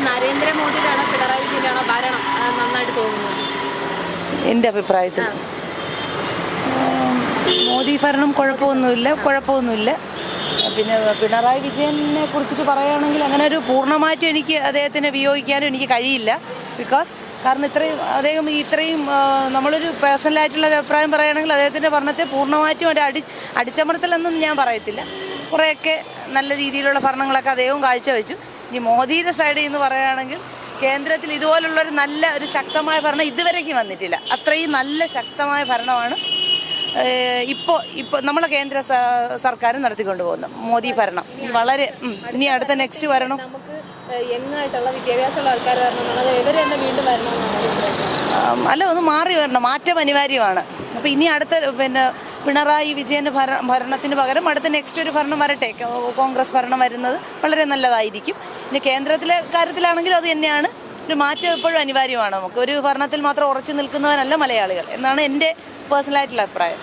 അപ്പോൾ നരേന്ദ്രമോദിയിലാണോ പിണറായി വിജയനാണോ ഭരണം? നന്നായിട്ട് തോന്നുന്നത് എന്റെ അഭിപ്രായത്തിൽ. മോദി ഭരണം കുഴപ്പമൊന്നുമില്ല കുഴപ്പമൊന്നുമില്ല. പിന്നെ പിണറായി വിജയനെ കുറിച്ചിട്ട് പറയുകയാണെങ്കിൽ അങ്ങനെ ഒരു പൂർണമായിട്ടും എനിക്ക് അദ്ദേഹത്തിനെ വിയോഗിക്കാനും എനിക്ക് കഴിയില്ല. ബിക്കോസ് കാരണം ഇത്രയും അദ്ദേഹം ഇത്രയും നമ്മളൊരു പേഴ്സണലായിട്ടുള്ള ഒരു അഭിപ്രായം പറയുകയാണെങ്കിൽ അദ്ദേഹത്തിന്റെ ഭരണത്തെ പൂർണമായിട്ടും ഒരു അടി അടിച്ചമർത്തലെന്നും ഞാൻ പറയത്തില്ല. കുറേയൊക്കെ നല്ല രീതിയിലുള്ള ഭരണങ്ങളൊക്കെ അദ്ദേഹവും കാഴ്ചവെച്ചു. ഇനി മോദിയുടെ സൈഡിൽ നിന്ന് പറയുകയാണെങ്കിൽ കേന്ദ്രത്തിൽ ഇതുപോലുള്ള ഒരു നല്ല ഒരു ശക്തമായ ഭരണം ഇതുവരേക്കും വന്നിട്ടില്ല. അത്രയും നല്ല ശക്തമായ ഭരണമാണ് ഇപ്പോൾ ഇപ്പോൾ നമ്മളെ കേന്ദ്ര സർക്കാർ നടത്തിക്കൊണ്ടുപോകുന്നു മോദി ഭരണം. വളരെ ഇനി അടുത്ത നെക്സ്റ്റ് വരണം. നമുക്ക് യങ്ങായിട്ടുള്ള വിദ്യാഭ്യാസമുള്ള ആൾക്കാർ വരണം എന്നുള്ളത് ഇവർ തന്നെ വീണ്ടും അല്ല ഒന്ന് മാറി വരണം. മാറ്റം അനിവാര്യമാണ്. അപ്പോൾ ഇനി അടുത്ത പിന്നെ പിണറായി വിജയന്റെ ഭര ഭരണത്തിന് പകരം അടുത്ത നെക്സ്റ്റ് ഒരു ഭരണം വരട്ടെ. കോൺഗ്രസ് ഭരണം വരുന്നത് വളരെ നല്ലതായിരിക്കും. ഇനി കേന്ദ്രത്തിലെ കാര്യത്തിലാണെങ്കിലും അത് തന്നെയാണ്. ഒരു മാറ്റം എപ്പോഴും അനിവാര്യമാണ് നമുക്ക്. ഒരു ഭരണത്തിൽ മാത്രം ഉറച്ചു നിൽക്കുന്നവരല്ല മലയാളികൾ. എന്നാണ് എന്റെ പേഴ്സണലായിട്ടുള്ള അഭിപ്രായം.